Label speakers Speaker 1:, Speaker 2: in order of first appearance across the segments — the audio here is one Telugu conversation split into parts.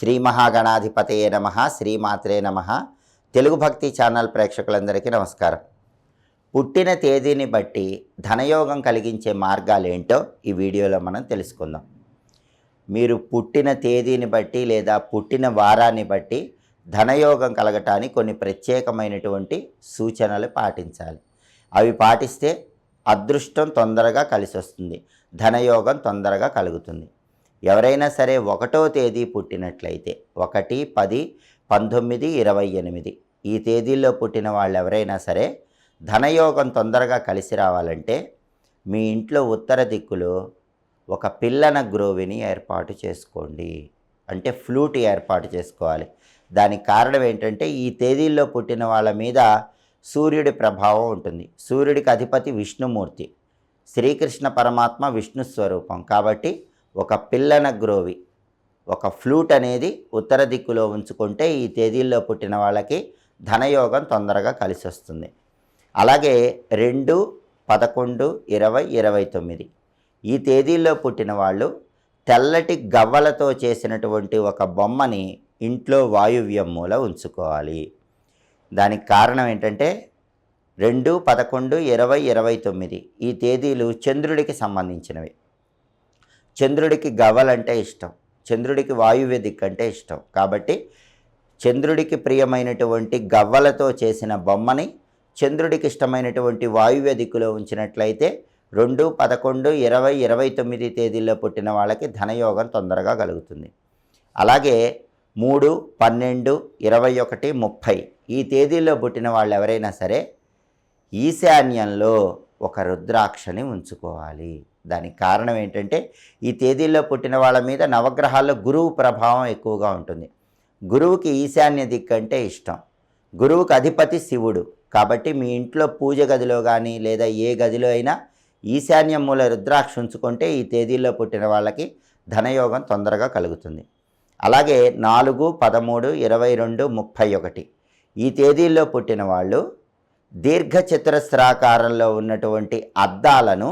Speaker 1: శ్రీ మహాగణాధిపతయే నమ శ్రీమాత్రే నమ. తెలుగు భక్తి ఛానల్ ప్రేక్షకులందరికీ నమస్కారం. పుట్టిన తేదీని బట్టి ధనయోగం కలిగించే మార్గాలు ఏంటో ఈ వీడియోలో మనం తెలుసుకుందాం. మీరు పుట్టిన తేదీని బట్టి లేదా పుట్టిన వారాన్ని బట్టి ధనయోగం కలగటానికి కొన్ని ప్రత్యేకమైనటువంటి సూచనలు పాటించాలి. అవి పాటిస్తే అదృష్టం తొందరగా కలిసి వస్తుంది ధనయోగం తొందరగా కలుగుతుంది. ఎవరైనా సరే ఒకటో తేదీ పుట్టినట్లయితే ఒకటి పది పంతొమ్మిది ఇరవై ఎనిమిది. ఈ తేదీల్లో పుట్టిన వాళ్ళు ఎవరైనా సరే ధనయోగం తొందరగా కలిసి రావాలంటే మీ ఇంట్లో ఉత్తర దిక్కులో ఒక పిల్లన గ్రోవిని ఏర్పాటు చేసుకోండి. అంటే ఫ్లూట్ ఏర్పాటు చేసుకోవాలి. దానికి కారణం ఏంటంటే ఈ తేదీల్లో పుట్టిన వాళ్ళ మీద సూర్యుడి ప్రభావం ఉంటుంది. సూర్యుడికి అధిపతి విష్ణుమూర్తి. శ్రీకృష్ణ పరమాత్మ విష్ణు స్వరూపం. కాబట్టి ఒక పిల్లన గ్రోవి ఒక ఫ్లూట్ అనేది ఉత్తర దిక్కులో ఉంచుకుంటే ఈ తేదీల్లో పుట్టిన వాళ్ళకి ధనయోగం తొందరగా కలిసి వస్తుంది అలాగే రెండు పదకొండు ఇరవై ఇరవై తొమ్మిది. ఈ తేదీల్లో పుట్టిన వాళ్ళు తెల్లటి గవ్వలతో చేసినటువంటి ఒక బొమ్మని ఇంట్లో వాయువ్యం మూల ఉంచుకోవాలి. దానికి కారణం ఏంటంటే రెండు పదకొండు ఇరవై ఇరవై తొమ్మిది ఈ తేదీలు చంద్రుడికి సంబంధించినవి. చంద్రుడికి గవ్వలంటే ఇష్టం చంద్రుడికి వాయువ్య దిక్కు అంటే ఇష్టం. కాబట్టి చంద్రుడికి ప్రియమైనటువంటి గవ్వలతో చేసిన బొమ్మని చంద్రుడికి ఇష్టమైనటువంటి వాయువ్య దిక్కులో ఉంచినట్లయితే రెండు పదకొండు ఇరవై ఇరవై తొమ్మిది తేదీల్లో పుట్టిన వాళ్ళకి ధనయోగం తొందరగా కలుగుతుంది. అలాగే మూడు పన్నెండు ఇరవై ఒకటి ముప్పై ఈ తేదీల్లో పుట్టిన వాళ్ళు ఎవరైనా సరే ఈశాన్యంలో ఒక రుద్రాక్షని ఉంచుకోవాలి. దానికి కారణం ఏంటంటే ఈ తేదీల్లో పుట్టిన వాళ్ళ మీద నవగ్రహాల్లో గురువు ప్రభావం ఎక్కువగా ఉంటుంది. గురువుకి ఈశాన్య దిక్కంటే ఇష్టం. గురువుకి అధిపతి శివుడు. కాబట్టి మీ ఇంట్లో పూజ గదిలో కానీ లేదా ఏ గదిలో అయినా ఈశాన్య మూల రుద్రాక్ష ఉంచుకుంటే ఈ తేదీల్లో పుట్టిన వాళ్ళకి ధనయోగం తొందరగా కలుగుతుంది. అలాగే నాలుగు పదమూడు ఇరవై రెండు ముప్పై ఒకటి. ఈ తేదీల్లో పుట్టిన వాళ్ళు దీర్ఘ చతురస్రాకారంలో ఉన్నటువంటి అద్దాలను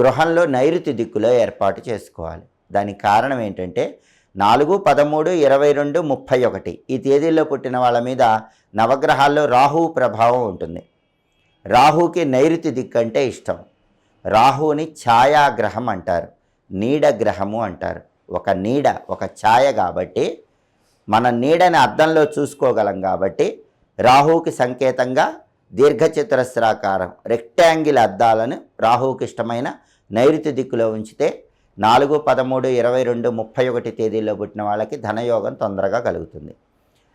Speaker 1: గృహంలో నైరుతి దిక్కులో ఏర్పాటు చేసుకోవాలి. దానికి కారణం ఏంటంటే నాలుగు పదమూడు ఇరవై రెండు ముప్పై ఒకటి ఈ తేదీల్లో పుట్టిన వాళ్ళ మీద నవగ్రహాల్లో రాహువు ప్రభావం ఉంటుంది. రాహుకి నైరుతి దిక్కు అంటే ఇష్టం. రాహుని ఛాయాగ్రహం అంటారు. నీడ గ్రహము అంటారు. ఒక నీడ ఒక ఛాయ కాబట్టి మన నీడని అద్దంలో చూసుకోగలం కాబట్టి రాహువుకి సంకేతంగా దీర్ఘచతురస్రాకారం రెక్టాంగిల్ అద్దాలను రాహువుకి ఇష్టమైన నైరుతి దిక్కులో ఉంచితే నాలుగు పదమూడు ఇరవై రెండు ముప్పై ఒకటి తేదీల్లో పుట్టిన వాళ్ళకి ధనయోగం తొందరగా కలుగుతుంది.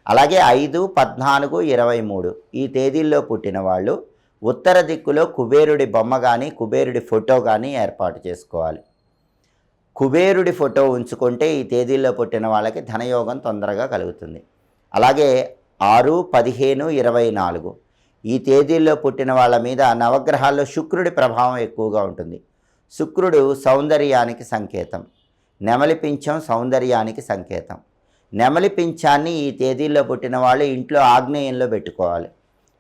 Speaker 1: అలాగే ఐదు పద్నాలుగు ఇరవై మూడు ఈ తేదీల్లో పుట్టిన వాళ్ళు ఉత్తర దిక్కులో కుబేరుడి బొమ్మ కానీ కుబేరుడి ఫోటో కానీ ఏర్పాటు చేసుకోవాలి. కుబేరుడి ఫోటో ఉంచుకుంటే ఈ తేదీల్లో పుట్టిన వాళ్ళకి ధనయోగం తొందరగా కలుగుతుంది. అలాగే ఆరు పదిహేను ఇరవై నాలుగు ఈ తేదీల్లో పుట్టిన వాళ్ళ మీద నవగ్రహాల్లో శుక్రుడి ప్రభావం ఎక్కువగా ఉంటుంది. శుక్రుడు సౌందర్యానికి సంకేతం. నెమలి పింఛం సౌందర్యానికి సంకేతం. నెమలి పింఛాన్ని ఈ తేదీల్లో పుట్టిన వాళ్ళు ఇంట్లో ఆగ్నేయంలో పెట్టుకోవాలి.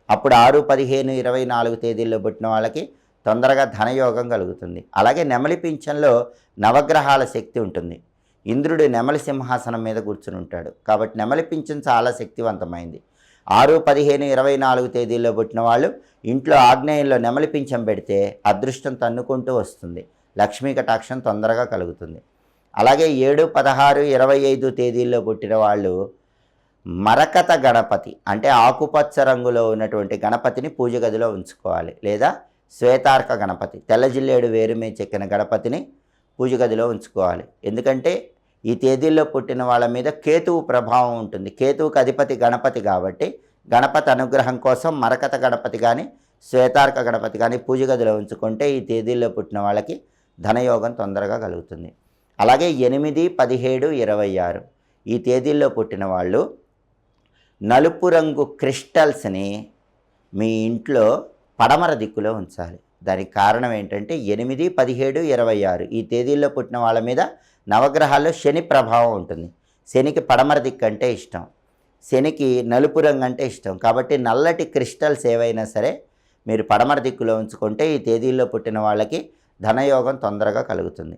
Speaker 1: అప్పుడు ఆరు పదిహేను ఇరవై నాలుగు తేదీల్లో పుట్టిన వాళ్ళకి తొందరగా ధనయోగం కలుగుతుంది. అలాగే నెమలి పింఛంలో నవగ్రహాల శక్తి ఉంటుంది. ఇంద్రుడు నెమలి సింహాసనం మీద కూర్చుని ఉంటాడు. కాబట్టి నెమలి పింఛం చాలా శక్తివంతమైంది. ఆరు పదిహేను ఇరవై నాలుగు తేదీల్లో పుట్టిన వాళ్ళు ఇంట్లో ఆగ్నేయంలో నెమలి పింఛం పెడితే అదృష్టం తన్నుకుంటూ వస్తుంది. లక్ష్మీ కటాక్షం తొందరగా కలుగుతుంది. అలాగే ఏడు పదహారు ఇరవై ఐదు తేదీల్లో పుట్టిన వాళ్ళు మరకత గణపతి అంటే ఆకుపచ్చ రంగులో ఉన్నటువంటి గణపతిని పూజ గదిలో ఉంచుకోవాలి. లేదా శ్వేతార్క గణపతి తెల్ల జిల్లేడు వేరు మీద చెక్కిన గణపతిని పూజ గదిలో ఉంచుకోవాలి. ఎందుకంటే ఈ తేదీల్లో పుట్టిన వాళ్ళ మీద కేతువు ప్రభావం ఉంటుంది. కేతువుకి అధిపతి గణపతి కాబట్టి గణపతి అనుగ్రహం కోసం మరకత గణపతి కానీ శ్వేతార్క గణపతి కానీ పూజ గదిలో ఉంచుకుంటే ఈ తేదీల్లో పుట్టిన వాళ్ళకి ధనయోగం తొందరగా కలుగుతుంది. అలాగే ఎనిమిది పదిహేడు ఇరవై ఆరు ఈ తేదీల్లో పుట్టిన వాళ్ళు నలుపు రంగు క్రిస్టల్స్ని మీ ఇంట్లో పడమర దిక్కులో ఉంచాలి. దానికి కారణం ఏంటంటే ఎనిమిది పదిహేడు ఇరవై ఆరు. ఈ తేదీల్లో పుట్టిన వాళ్ళ మీద నవగ్రహాల్లో శని ప్రభావం ఉంటుంది. శనికి పడమర దిక్కు అంటే ఇష్టం. శనికి నలుపు రంగు అంటే ఇష్టం. కాబట్టి నల్లటి క్రిస్టల్స్ ఏవైనా సరే మీరు పడమర దిక్కులో ఉంచుకుంటే ఈ తేదీల్లో పుట్టిన వాళ్ళకి ధనయోగం తొందరగా కలుగుతుంది.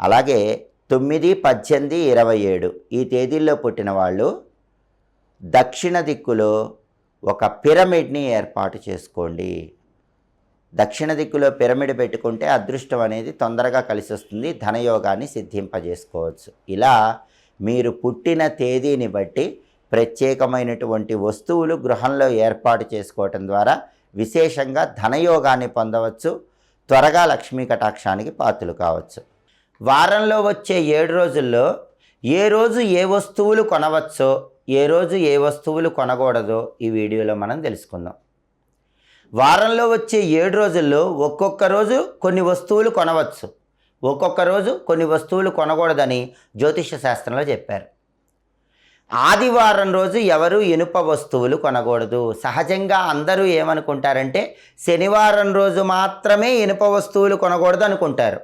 Speaker 1: అలాగే తొమ్మిది పద్దెనిమిది ఇరవై ఏడు. ఈ తేదీల్లో పుట్టిన వాళ్ళు దక్షిణ దిక్కులో ఒక పిరమిడ్ని ఏర్పాటు చేసుకోండి. దక్షిణ దిక్కులో పిరమిడ్ పెట్టుకుంటే అదృష్టం అనేది తొందరగా కలిసి వస్తుంది ధనయోగాన్ని సిద్ధింపజేసుకోవచ్చు. ఇలా మీరు పుట్టిన తేదీని బట్టి ప్రత్యేకమైనటువంటి వస్తువులు గృహంలో ఏర్పాటు చేసుకోవటం ద్వారా విశేషంగా ధనయోగాన్ని పొందవచ్చు త్వరగా లక్ష్మీ కటాక్షానికి పాత్రలు కావచ్చు. వారంలో వచ్చే ఏడు రోజుల్లో ఏ రోజు ఏ వస్తువులు కొనవచ్చో ఏ రోజు ఏ వస్తువులు కొనకూడదో ఈ వీడియోలో మనం తెలుసుకుందాం. వారంలో వచ్చే ఏడు రోజుల్లో ఒక్కొక్క రోజు కొన్ని వస్తువులు కొనవచ్చు. ఒక్కొక్క రోజు కొన్ని వస్తువులు కొనకూడదని జ్యోతిష శాస్త్రంలో చెప్పారు. ఆదివారం రోజు ఎవరు ఇనుప వస్తువులు కొనకూడదు? సహజంగా అందరూ ఏమనుకుంటారంటే శనివారం రోజు మాత్రమే ఇనుప వస్తువులు కొనకూడదు అనుకుంటారు.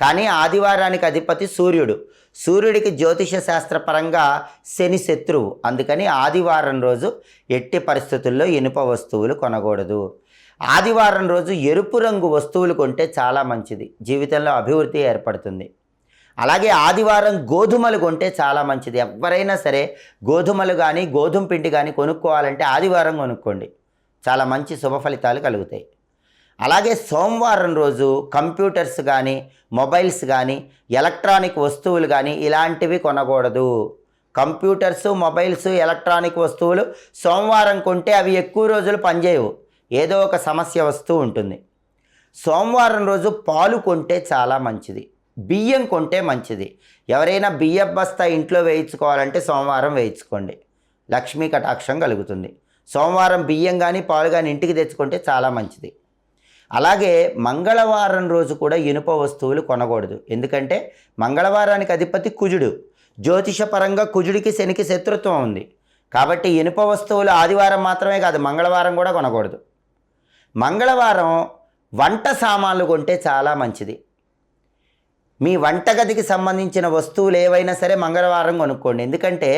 Speaker 1: కానీ ఆదివారానికి అధిపతి సూర్యుడు. సూర్యుడికి జ్యోతిష శాస్త్రపరంగా శని శత్రువు. అందుకని ఆదివారం రోజు ఎట్టి పరిస్థితుల్లో ఇనుప వస్తువులు కొనకూడదు. ఆదివారం రోజు ఎరుపు రంగు వస్తువులు కొంటే చాలా మంచిది. జీవితంలో అభివృద్ధి ఏర్పడుతుంది. అలాగే ఆదివారం గోధుమలు కొంటే చాలా మంచిది. ఎవరైనా సరే గోధుమలు కానీ గోధుమ పిండి కానీ కొనుక్కోవాలంటే ఆదివారం కొనుక్కోండి. చాలా మంచి శుభ ఫలితాలు కలుగుతాయి. అలాగే సోమవారం రోజు కంప్యూటర్స్ కానీ మొబైల్స్ కానీ ఎలక్ట్రానిక్ వస్తువులు కానీ ఇలాంటివి కొనకూడదు. కంప్యూటర్స్ మొబైల్స్ ఎలక్ట్రానిక్ వస్తువులు సోమవారం కొంటే అవి ఎక్కువ రోజులు పనిచేయవు. ఏదో ఒక సమస్య వస్తూ ఉంటుంది. సోమవారం రోజు పాలు కొంటే చాలా మంచిది. బియ్యం కొంటే మంచిది. ఎవరైనా బియ్యం బస్తా ఇంట్లో వేయించుకోవాలంటే సోమవారం వేయించుకోండి. లక్ష్మీ కటాక్షం కలుగుతుంది. సోమవారం బియ్యం కానీ పాలు కానీ ఇంటికి తెచ్చుకుంటే చాలా మంచిది. అలాగే మంగళవారం రోజు కూడా ఇనుప వస్తువులు కొనకూడదు. ఎందుకంటే మంగళవారానికి అధిపతి కుజుడు. జ్యోతిషపరంగా కుజుడికి శనికి శత్రుత్వం ఉంది. కాబట్టి ఇనుప వస్తువులు ఆదివారం మాత్రమే కాదు మంగళవారం కూడా కొనకూడదు. మంగళవారం వంట సామాన్లు కొంటే చాలా మంచిది. మీ వంటగదికి సంబంధించిన వస్తువులు ఏవైనా సరే మంగళవారం కొనుక్కోండి. ఎందుకంటే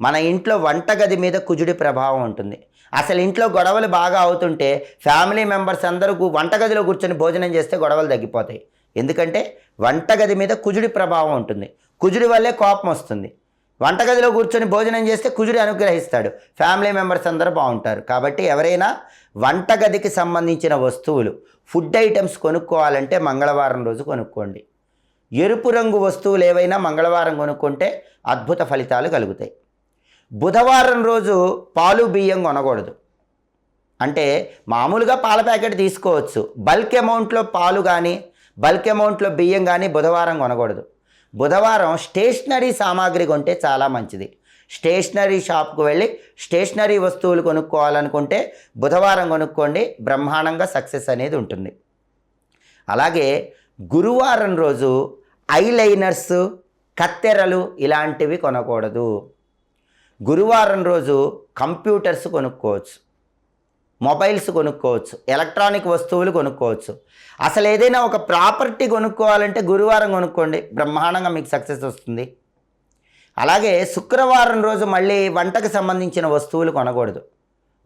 Speaker 1: మన ఇంట్లో వంటగది మీద కుజుడి ప్రభావం ఉంటుంది. అసలు ఇంట్లో గొడవలు బాగా అవుతుంటే ఫ్యామిలీ మెంబర్స్ అందరూ వంటగదిలో కూర్చొని భోజనం చేస్తే గొడవలు తగ్గిపోతాయి. ఎందుకంటే వంటగది మీద కుజుడి ప్రభావం ఉంటుంది. కుజుడి వల్లే కోపం వస్తుంది. వంటగదిలో కూర్చొని భోజనం చేస్తే కుజుడి అనుగ్రహిస్తాడు. ఫ్యామిలీ మెంబర్స్ అందరూ బాగుంటారు. కాబట్టి ఎవరైనా వంటగదికి సంబంధించిన వస్తువులు ఫుడ్ ఐటమ్స్ కొనుక్కోవాలంటే మంగళవారం రోజు కొనుక్కోండి. ఎరుపు రంగు వస్తువులు ఏవైనా మంగళవారం కొనుక్కుంటే అద్భుత ఫలితాలు కలుగుతాయి. బుధవారం రోజు పాలు బియ్యం కొనకూడదు. అంటే మామూలుగా పాల ప్యాకెట్ తీసుకోవచ్చు. బల్క్ అమౌంట్లో పాలు కానీ బల్క్ అమౌంట్లో బియ్యం కానీ బుధవారం కొనకూడదు. బుధవారం స్టేషనరీ సామాగ్రి కొంటే చాలా మంచిది. స్టేషనరీ షాప్కు వెళ్ళి స్టేషనరీ వస్తువులు కొనుక్కోవాలనుకుంటే బుధవారం కొనుక్కోండి బ్రహ్మాండంగా సక్సెస్ అనేది ఉంటుంది. అలాగే గురువారం రోజు ఐలైనర్స్ కత్తెరలు ఇలాంటివి కొనకూడదు. గురువారం రోజు కంప్యూటర్స్ కొనుక్కోవచ్చు. మొబైల్స్ కొనుక్కోవచ్చు ఎలక్ట్రానిక్ వస్తువులు కొనుక్కోవచ్చు. అసలు ఏదైనా ఒక ప్రాపర్టీ కొనుక్కోవాలంటే గురువారం కొనుక్కోండి బ్రహ్మాండంగా మీకు సక్సెస్ వస్తుంది. అలాగే శుక్రవారం రోజు మళ్ళీ వంటకు సంబంధించిన వస్తువులు కొనకూడదు.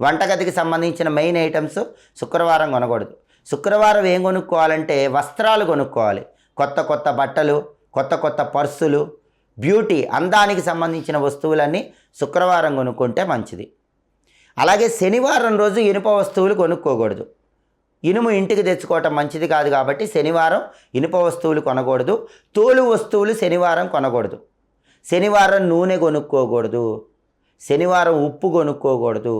Speaker 1: వంటగదికి సంబంధించిన మెయిన్ ఐటమ్స్ శుక్రవారం కొనకూడదు. శుక్రవారం ఏం కొనుక్కోవాలంటే వస్త్రాలు కొనుక్కోవాలి. కొత్త కొత్త బట్టలు కొత్త కొత్త పర్సులు బ్యూటీ అందానికి సంబంధించిన వస్తువులన్నీ శుక్రవారం కొనుక్కుంటే మంచిది. అలాగే శనివారం రోజు ఇనుప వస్తువులు కొనుక్కోకూడదు. ఇనుము ఇంటికి తెచ్చుకోవటం మంచిది కాదు కాబట్టి శనివారం ఇనుప వస్తువులు కొనకూడదు. తోలు వస్తువులు శనివారం కొనకూడదు. శనివారం నూనె కొనుక్కోకూడదు. శనివారం ఉప్పు కొనుక్కోకూడదు.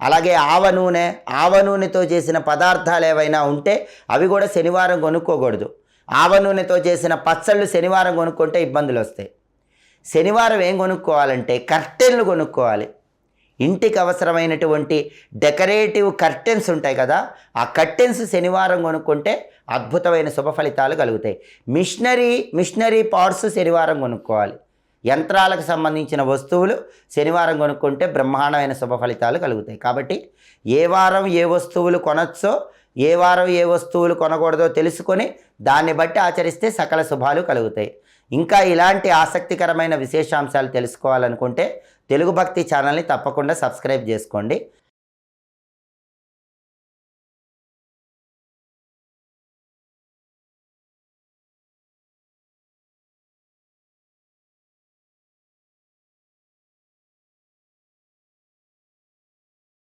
Speaker 1: అలాగే ఆవ నూనె ఆవ నూనెతో చేసిన పదార్థాలు ఏవైనా ఉంటే అవి కూడా శనివారం కొనుక్కోకూడదు. ఆవ నూనెతో చేసిన పచ్చళ్ళు శనివారం కొనుక్కుంటే ఇబ్బందులు వస్తాయి శనివారం ఏం కొనుక్కోవాలంటే కర్టెన్లు కొనుక్కోవాలి. ఇంటికి అవసరమైనటువంటి డెకరేటివ్ కర్టెన్స్ ఉంటాయి కదా ఆ కర్టెన్స్ శనివారం కొనుక్కుంటే అద్భుతమైన శుభ ఫలితాలు కలుగుతాయి. మిషనరీ మిషనరీ పార్ట్స్ శనివారం కొనుక్కోవాలి. యంత్రాలకు సంబంధించిన వస్తువులు శనివారం కొనుక్కుంటే బ్రహ్మాండమైన శుభ ఫలితాలు కలుగుతాయి. కాబట్టి ఏ వారం ఏ వస్తువులు కొనొచ్చో ఏ వారం ఏ వస్తువులు కొనకూడదో తెలుసుకొని దాన్ని బట్టి ఆచరిస్తే సకల శుభాలు కలుగుతాయి. ఇంకా ఇలాంటి ఆసక్తికరమైన విశేషాంశాలు తెలుసుకోవాలనుకుంటే తెలుగు భక్తి ఛానల్ని తప్పకుండా సబ్స్క్రైబ్ చేసుకోండి.